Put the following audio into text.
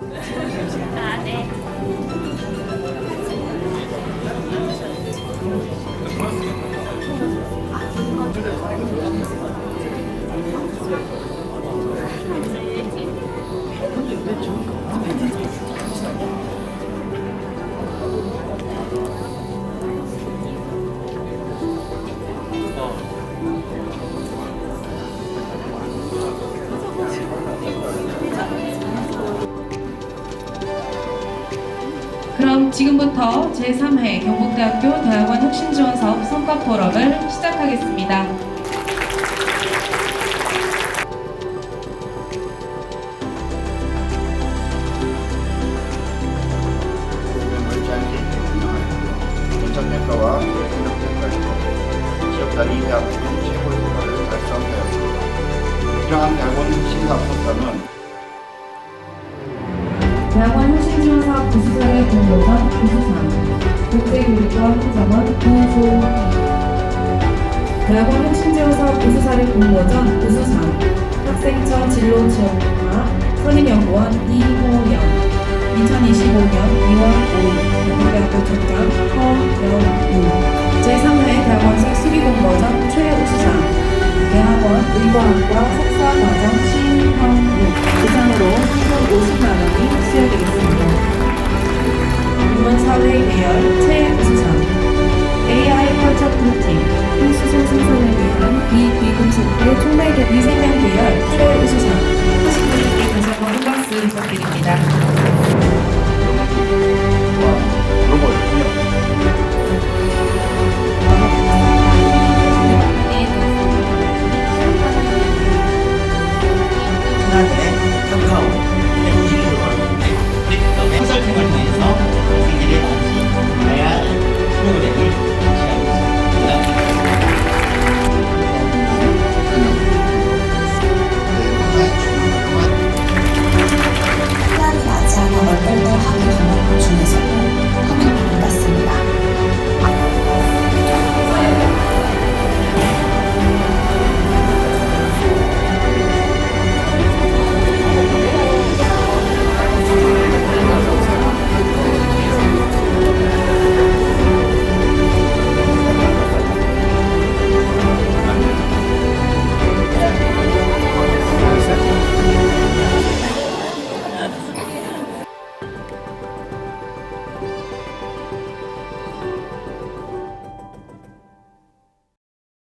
아, 네. 그럼 지금부터 제3회 경북대학교 대학원 혁신지원 사업 성과 포럼을 시작하겠습니다. 일정한 대학원 평가는 대학원 혁신지원사업 부수상의 공모전 부수상 국제교류과 회장원 구소희 대학원 혁신지원사업 부수사례 공모전 부수상 학생처 진로지원과 선임연구원 이호영 2025년 2월 5일 경북대학교 총장 허영우. 제3회 대학원생 수기공모전 최우수상 대학원 의과학과 석사과정 신형우 이상으로 총 50만 원이